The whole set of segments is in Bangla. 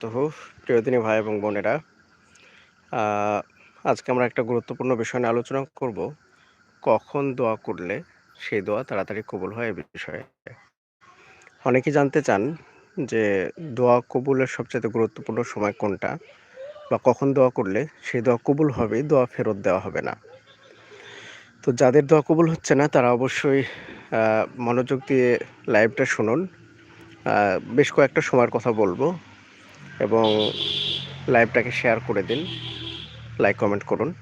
তহু, প্রিয়দিনী ভাই এবং বোনেরা আজকে আমরা একটা গুরুত্বপূর্ণ বিষয় নিয়ে আলোচনা করব। কখন দোয়া করলে সেই দোয়া তাড়াতাড়ি কবুল হয় এ বিষয়ে। অনেকেই জানতে চান যে দোয়া কবুলের সবচেয়ে গুরুত্বপূর্ণ সময় কোনটা বা কখন দোয়া করলে সেই দোয়া কবুল হবে, দোয়া ফেরত দেওয়া হবে না। তো যাদের দোয়া কবুল হচ্ছে না, তারা অবশ্যই মনোযোগ দিয়ে লাইভটা শুনুন। বেশ কয়েকটা সময়ের কথা বলব। এবং লাইভটাকে শেয়ার করে দিন, লাইক, কমেন্ট করুন।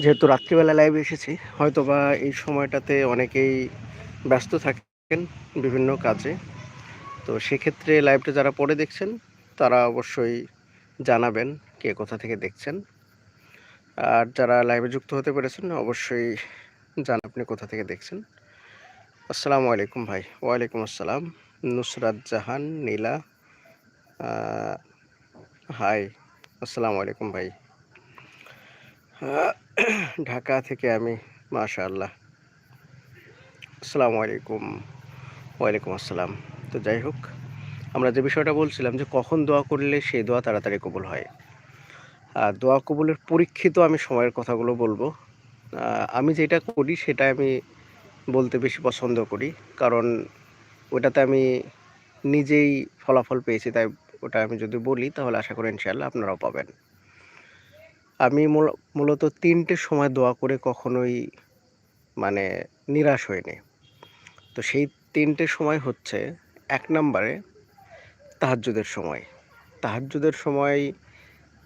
যেহেতু রাত্রিবেলা লাইভে এসেছি হয়তো বা এই সময়টাতে অনেকেই ব্যস্ত থাকেন বিভিন্ন কাজে। তো সেক্ষেত্রে লাইভটা যারা পরে দেখছেন, তারা অবশ্যই জানাবেন কে কোথা থেকে দেখছেন। আর যারা লাইভে যুক্ত হতে পেরেছেন, অবশ্যই জান আপনি কোথা থেকে দেখছেন। আসসালামু আলাইকুম ভাই। ওয়ালাইকুম আসসালাম। নুসরাত জাহান, নীলা। হাই আসসালামু আলাইকুম ভাই। ঢাকা থেকে আমি, মাশাআল্লাহ। আসসালামু আলাইকুম ওয়ালাইকুম আসসালাম। তো যাই হোক, আমরা যে বিষয়টা বলছিলাম যে কখন দোয়া করলে সেই দোয়া তাড়াতাড়ি কবুল হয়। আর দোয়া কবুলের পরীক্ষিত আমি সময়ের কথাগুলো বলব। আমি যেটা করি সেটা আমি বলতে বেশি পছন্দ করি। কারণ ওটাতে আমি নিজেই ফলাফল পেয়েছি, তাই ওটা আমি যদি বলি, তাহলে আশা করি ইনশাআল্লাহ আপনারাও পাবেন। আমি মূল- মূলত তিনটে সময় দোয়া করে কখনোই মানে নিরাশ হইনি। তো সেই তিনটে সময় হচ্ছে, এক নম্বরে তাহাজ্জুদের সময়। তাহাজ্জুদের সময়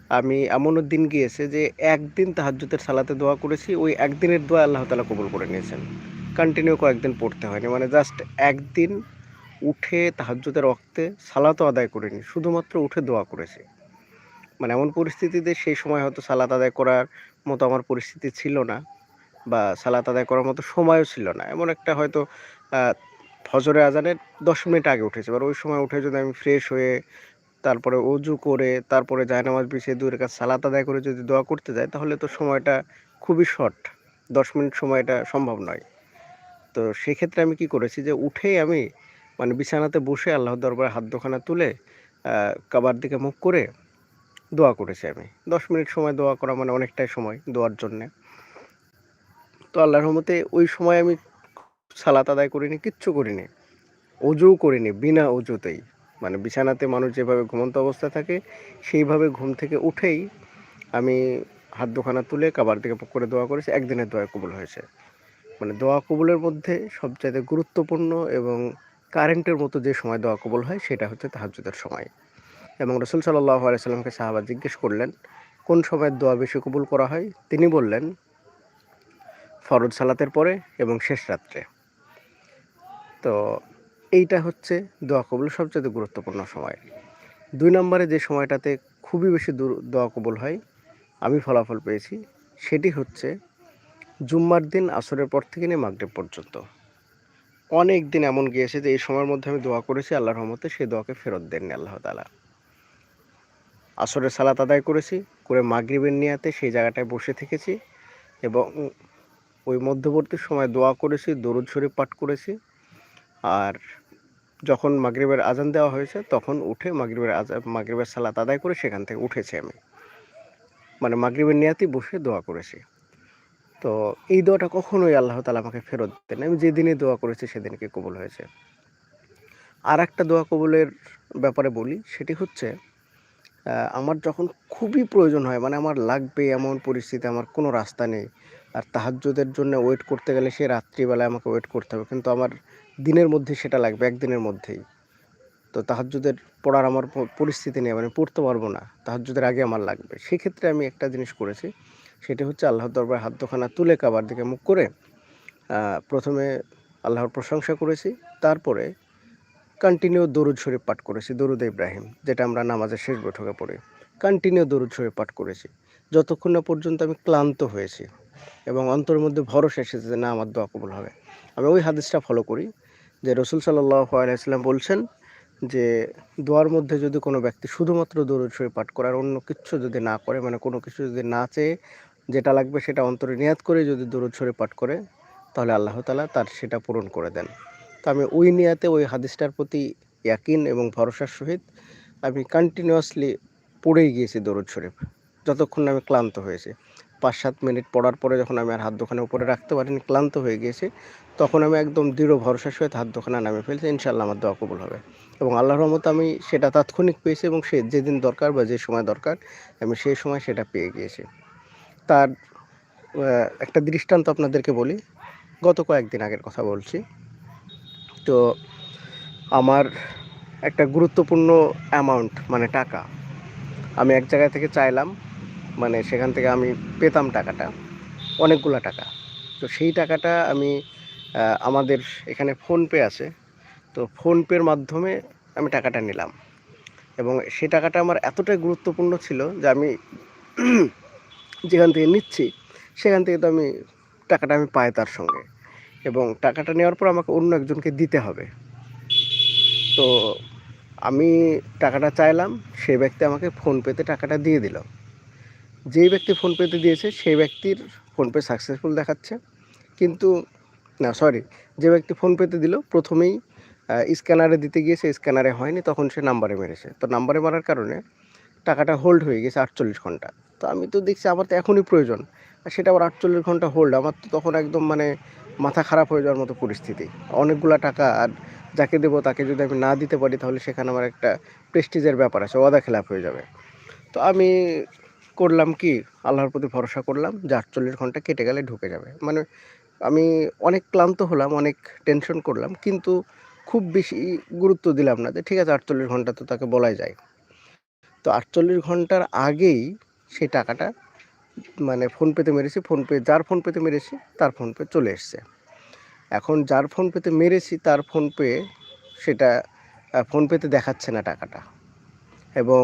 আমি এমনও দিন গিয়েছে যে একদিন তাহাজ্জুদের সালাতে দোয়া করেছি, ওই একদিনের দোয়া আল্লাহ তালা কবুল করে নিয়েছেন। কন্টিনিউ কয়েকদিন পড়তে হয়নি মানে জাস্ট একদিন উঠে তাহাজ্জুদের রক্তে সালাতও আদায় করিনি, শুধুমাত্র উঠে দোয়া করেছি। মানে এমন পরিস্থিতিতে সেই সময় হয়তো সালাত আদায় করার মতো আমার পরিস্থিতি ছিল না, বা সালাত আদায় করার মতো সময়ও ছিল না। এমন একটা হয়তো ফজরে আজানের দশ মিনিট আগে উঠেছে। এবার ওই সময় উঠে যদি আমি ফ্রেশ হয়ে তারপরে অজু করে, তারপরে জায়নামাজ বিছিয়ে দূরের কাছে সালাত আদায় করে যদি দোয়া করতে যাই, তাহলে তো সময়টা খুবই শর্ট দশ মিনিট সময়টা সম্ভব নয়। তো সেক্ষেত্রে আমি কি করেছি যে উঠেই আমি মানে বিছানাতে বসে আল্লাহর দরবারে হাত দোখানা তুলে কাবার দিকে মুখ করে দোয়া করেছি আমি। দশ মিনিট সময় দোয়া করা মানে অনেকটাই সময় দোয়ার জন্যে। তো আল্লাহর রহমতে ওই সময় আমি সালাত আদায় করিনি, কিচ্ছু করিনি। অজুও করিনি, বিনা অজুতেই। মানে বিছানাতে মানুষ যেভাবে ঘুমন্ত অবস্থায় থাকে, সেইভাবে ঘুম থেকে উঠেই আমি হাত দোখানা তুলে কাবার দিকে মুখ করে দোয়া করেছি। একদিনের দোয়া কবুল হয়েছে। মানে দোয়া কবুলের মধ্যে সবচাইতে গুরুত্বপূর্ণ এবং কারেন্টের মতো যে সময় দোয়া কবুল হয়, সেটা হচ্ছে তাহাজ্জুদের সময়। এবং রসুল সাল্লাহ আলাইসাল্লামকে সাহাবা জিজ্ঞেস করলেন, কোন সময় দোয়া বেশি কবুল করা হয়? তিনি বললেন, ফরজ সালাতের পরে এবং শেষ রাত্রে। তো এইটা হচ্ছে দোয়া কবুল সবচেয়ে গুরুত্বপূর্ণ সময়। দুই নম্বরে যে সময়টাতে খুবই বেশি দূর- দোয়া কবুল হয়, আমি ফলাফল পেয়েছি, সেটি হচ্ছে জুম্মার দিন আসরের পর থেকে নিয়ে মাগরিব পর্যন্ত। অনেক দিন এমন গিয়েছে যে, এই সময়ের মধ্যে আমি দোয়া করেছি, আল্লাহর রহমতে সেই দোয়াকে ফেরত দেননি আল্লাহ তালা আসরের সালাত আদায় করেছি, করে মাগরিবের নিয়াতে সেই জায়গাটায় বসে থেকেছি এবং ওই মধ্যবর্তী সময় দোয়া করেছি, দরুদ শরীফ পাঠ করেছি। আর যখন মাগরিবের আজান দেওয়া হয়েছে, তখন উঠে মাগরিবের আজান মাগরিবের সালাত আদায় করে সেখান থেকে উঠেছি আমি। মানে মাগরিবের নিয়াতেই বসে দোয়া করেছি। তো এই দোয়াটা কখনোই আল্লাহ তালা আমাকে ফেরত দেন আমি যেদিনই দোয়া করেছি সেদিনকে কবুল হয়েছে। আর একটা দোয়া কবুলের ব্যাপারে বলি, সেটি হচ্ছে আমার যখন খুবই প্রয়োজন হয় মানে আমার লাগবে এমন পরিস্থিতি আমার কোনো রাস্তা নেই, আর তাহাজ্জুদের জন্য ওয়েট করতে গেলে সে রাত্রিবেলায় আমাকে ওয়েট করতে হবে, কিন্তু আমার দিনের মধ্যে সেটা লাগবে, একদিনের মধ্যেই। তো তাহাজ্জুদের পড়ার আমার পরিস্থিতি নেই মানে পড়তে পারব না, তাহাজ্জুদের আগে আমার লাগবে। সেক্ষেত্রে আমি একটা জিনিস করেছি সেটি হচ্ছে আল্লাহর দরবারে হাত দোখানা তুলে কাবার দিকে মুখ করে প্রথমে আল্লাহর প্রশংসা করেছি, তারপরে কন্টিনিউ দরুদ শরীফ পাঠ করেছি, দরুদ ইব্রাহিম, যেটা আমরা নামাজের শেষ বৈঠকে পড়ি। কন্টিনিউ দরুদ শরীফ পাঠ করেছি। যতক্ষণ না পর্যন্ত আমি ক্লান্ত হয়েছি এবং অন্তরের মধ্যে ভরসা এসেছে যে না, আমার দোয়া কবুল হবে। আমি ওই হাদিসটা ফলো করি যে রসুল সাল্লাহ আলাইসাল্লাম বলছেন যে, দোয়ার মধ্যে যদি কোনো ব্যক্তি শুধুমাত্র দরুদ শরীফ পাঠ করে আর অন্য কিছু যদি না করে মানে কোনো কিছু যদি না চেয়ে যেটা লাগবে সেটা অন্তরে নিয়াত করে যদি দরুদ শরীফ পাঠ করে, তাহলে আল্লাহ তালা তার সেটা পূরণ করে দেন। তো আমি ওই নিয়াতে ওই হাদিসটার প্রতি ইয়াকিন এবং ভরসার সহিত আমি কন্টিনিউয়াসলি পড়েই গিয়েছি দরুদ শরীফ, যতক্ষণ আমি ক্লান্ত হয়েছি। পাঁচ সাত মিনিট পড়ার পরে যখন আমি আর হাত দোকানে উপরে রাখতে পারিনি, ক্লান্ত হয়ে গিয়েছি, তখন আমি একদম দৃঢ় ভরসার সহিত হাত দোকানে নামে ফেলছি ইনশাল্লাহ আমার দোয়া কবুল হবে। এবং আল্লাহর রহমত আমি সেটা তাৎক্ষণিক পেয়েছি এবং সে যেদিন দরকার বা যে সময় দরকার, আমি সেই সময় সেটা পেয়ে গিয়েছি। তার একটা দৃষ্টান্ত আপনাদেরকে বলি। গত কয়েকদিন আগের কথা বলছি। তো আমার একটা গুরুত্বপূর্ণ অ্যামাউন্ট মানে টাকা, আমি এক জায়গা থেকে চাইলাম মানে সেখান থেকে আমি পেতাম টাকাটা, অনেকগুলো টাকা। তো সেই টাকাটা আমি আমাদের এখানে ফোনপে আছে। তো ফোনপের মাধ্যমে আমি টাকাটা নিলাম। এবং সেই টাকাটা আমার এতটাই গুরুত্বপূর্ণ ছিল যে আমি যেখান থেকে নিচ্ছি, সেখান থেকে তো আমি টাকাটা আমি পাই তার সঙ্গে। এবং টাকাটা নেওয়ার পর আমাকে অন্য একজনকে দিতে হবে। তো আমি টাকাটা চাইলাম সেই ব্যক্তি আমাকে ফোনপেতে টাকাটা দিয়ে দিল। যেই ব্যক্তি ফোনপেতে দিয়েছে, সেই ব্যক্তির ফোনপে সাকসেসফুল দেখাচ্ছে। কিন্তু, না সরি যে ব্যক্তি ফোনপেতে দিল, প্রথমেই স্ক্যানারে দিতে গিয়েছে স্ক্যানারে হয়নি, তখন সে নাম্বারে মেরেছে। তো নাম্বারে মারার কারণে টাকাটা হোল্ড হয়ে গেছে আটচল্লিশ ঘণ্টা। তো আমি তো দেখছি আমার তো এখনই প্রয়োজন। আর সেটা আবার আটচল্লিশ ঘণ্টা হোল্ড আমার তো তখন একদম মানে মাথা খারাপ হয়ে যাওয়ার মতো পরিস্থিতি। অনেকগুলা টাকা আর যাকে দেবো তাকে যদি আমি না দিতে পারি তাহলে সেখানে আমার একটা প্রেস্টিজের ব্যাপার আছে, ওয়াদা খেলাপ হয়ে যাবে। তো আমি করলাম কি, আল্লাহর প্রতি ভরসা করলাম যে আটচল্লিশ ঘণ্টা কেটে গেলে ঢুকে যাবে। মানে আমি অনেক ক্লান্ত হলাম, অনেক টেনশন করলাম, কিন্তু খুব বেশি গুরুত্ব দিলাম না যে ঠিক আছে আটচল্লিশ ঘণ্টা তো তাকে বলাই যায়। তো আটচল্লিশ ঘণ্টার আগেই সেই টাকাটা মানে ফোনপেতে মেরেছি, ফোনপে, যার ফোনপেতে মেরেছি, তার ফোনপে চলে এসছে। এখন যার ফোনপেতে মেরেছি, তার ফোনপে সেটা ফোনপেতে দেখাচ্ছে না টাকাটা এবং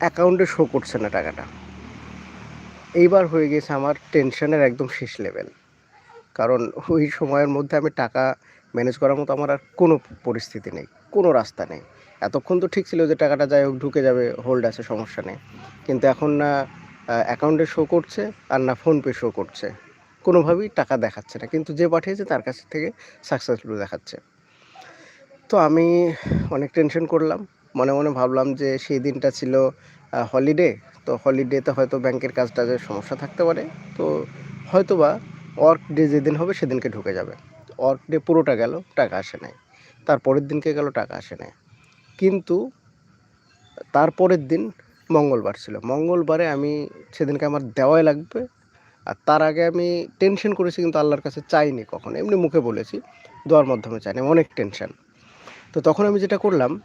অ্যাকাউন্টে শো করছে না টাকাটা। এইবার হয়ে গেছে আমার টেনশনের একদম শেষ লেভেল। কারণ ওই সময়ের মধ্যে আমি টাকা ম্যানেজ করার মতো আমার আর কোনো পরিস্থিতি নেই, কোনো রাস্তা নেই। এতক্ষণ তো ঠিক ছিল যে টাকাটা যাই হোক ঢুকে যাবে হোল্ড আছে, সমস্যা নেই। কিন্তু এখন না অ্যাকাউন্টে শো করছে আর না ফোনপে শো করছে। কোনোভাবেই টাকা দেখাচ্ছে না, কিন্তু যে পাঠিয়েছে তার কাছ থেকে সাকসেসফুল দেখাচ্ছে। তো আমি অনেক টেনশন করলাম, মনে মনে ভাবলাম যে সেই দিনটা ছিল হলিডে তো হলিডেতে হয়তো ব্যাংকের কাজটা যে সমস্যা থাকতে পারে। তো হয়তো বা ওয়ার্ক ডে যেদিন হবে সেদিনকে ঢুকে যাবে। ওয়ার্ক ডে পুরোটা গেল, টাকা আসে নাই। তারপরের দিনকে গেল, টাকা আসে নাই। কিন্তু তারপরের দিন মঙ্গলবার ছিল। মঙ্গলবারে আমি সেদিনকে আমার দেওয়াই লাগবে আর তার আগে আমি টেনশন করেছি কিন্তু আল্লাহর কাছে চাইনি কখনো। এমনি মুখে বলেছি, দোয়ার মাধ্যমে চাইনি, অনেক টেনশন তো তখন আমি যেটা করলাম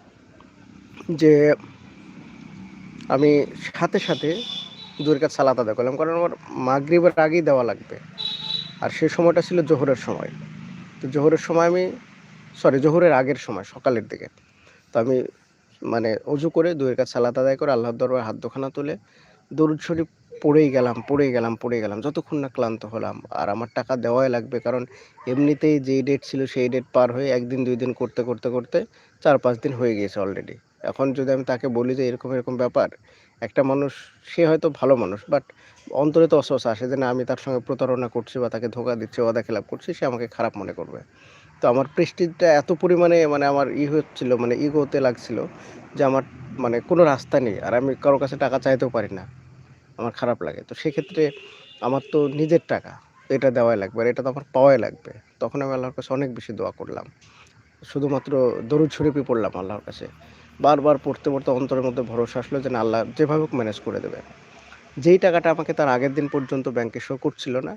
যে আমি সাথে সাথে দুয়ের কাছে সালাত আদায় করলাম। কারণ আমার মাগরিবের আগেই দেওয়া লাগবে। আর সেই সময়টা ছিল জোহরের সময়। তো জোহরের সময় আমি সরি জোহরের আগের সময়, সকালের দিকে। তো আমি মানে অজু করে দুয়ের কাছে সালাত আদায় করে আল্লাহর দরবার হাত দোখানা তুলে দরুদ শরীফ পড়েই গেলাম পড়েই গেলাম পড়ে গেলাম। যতক্ষণ না ক্লান্ত হলাম, আর আমার টাকা দেওয়াই লাগবে, কারণ এমনিতেই যেই ডেট ছিল সেই ডেট পার হয়ে একদিন, দুই দিন করতে করতে করতে চার, পাঁচ দিন হয়ে গিয়েছে অলরেডি এখন যদি আমি তাকে বলি যে এরকম এরকম ব্যাপার, একটা মানুষ, সে হয়তো ভালো মানুষ বাট অন্তরে তো অসহস আসে যে না, আমি তার সঙ্গে প্রতারণা করছি বা তাকে ধোকা দিচ্ছি, ওয়াদা খেলাপ করছি, সে আমাকে খারাপ মনে করবে। তো আমার প্রেস্টিজটা এত পরিমাণে মানে আমার ই হচ্ছিল মানে ইগোতে লাগছিল যে আমার মানে কোনো রাস্তা নেই আর আমি কারোর কাছে টাকা চাইতেও পারি না। আমার খারাপ লাগে। তো সেক্ষেত্রে আমার তো নিজের টাকা, এটা দেওয়াই লাগবে আর এটা তো আমার পাওয়াই লাগবে। তখন আমি আল্লাহর কাছে অনেক বেশি দোয়া করলাম। শুধুমাত্র দরুদ শরীফই পড়লাম আল্লাহর কাছে। বারবার পড়তে পড়তে অন্তরের মধ্যে ভরসা আসলো যে না, আল্লাহ যেভাবে হোক ম্যানেজ করে দেবে। যেই টাকাটা আমাকে তার আগের দিন পর্যন্ত ব্যাংকে শো করছিল না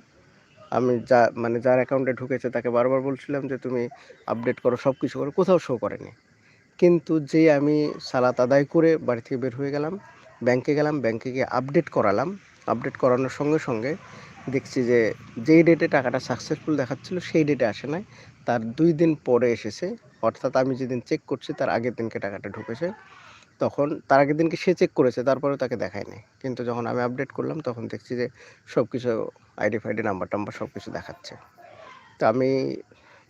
আমি যা মানে যার অ্যাকাউন্টে ঢুকেছে তাকে বারবার বলছিলাম যে তুমি আপডেট করো সব কিছু করো, কোথাও শো করেনি। কিন্তু যেই আমি সালাত আদায় করে বাড়ি থেকে বের হয়ে গেলাম ব্যাংকে গেলাম ব্যাংকে গিয়ে আপডেট করালাম। আপডেট করানোর সঙ্গে সঙ্গে দেখছি যে যেই ডেটে টাকাটা সাকসেসফুল দেখাচ্ছিল, সেই ডেটে আসে নাই। তার দুই দিন পরে এসেছে, অর্থাৎ আমি যেদিন চেক করছি তার আগের দিনকে টাকাটা ঢুকেছে। তখন তার আগের দিনকে সে চেক করেছে, তারপরেও তাকে দেখায়নি। কিন্তু যখন আমি আপডেট করলাম, তখন দেখছি যে সব কিছু আইডি ফাইডি, নাম্বার টাম্বার সব কিছু দেখাচ্ছে। তো আমি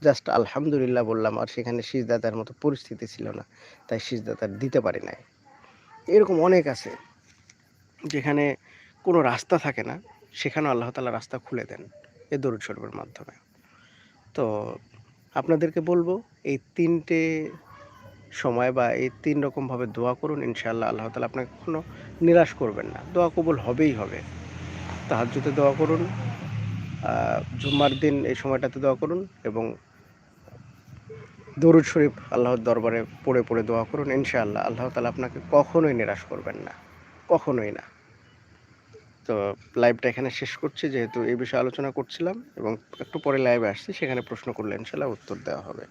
জাস্ট আলহামদুলিল্লাহ বললাম, আর সেখানে সিজদাতার মতো পরিস্থিতি ছিল না, তাই সিজদাতার দিতে পারি নাই। এরকম অনেক আছে, যেখানে কোনো রাস্তা থাকে না, সেখানেও আল্লাহ তালা রাস্তা খুলে দেন এ দরুদ শরীফের মাধ্যমে। তো আপনাদেরকে বলব, এই তিনটে সময় বা এই তিন রকমভাবে দোয়া করুন, ইনশাআল্লাহ আল্লাহ তালা আপনাকে কখনো নিরাশ করবেন না। দোয়া কবুল হবেই হবে। তাহাজ্জুদে দোয়া করুন জুম্মার দিন এই সময়টাতে দোয়া করুন এবং দরুদ শরীফ আল্লাহর দরবারে পড়ে পড়ে দোয়া করুন, ইনশাআল্লাহ। আল্লাহ তালা আপনাকে কখনোই নিরাশ করবেন না, কখনোই না। তো লাইভটা এখানে শেষ করছি, যেহেতু এই বিষয়ে আলোচনা করছিলাম এবং একটু পরে লাইভে আসছি, সেখানে প্রশ্ন করলে ইনশাআল্লাহ উত্তর দেওয়া হবে।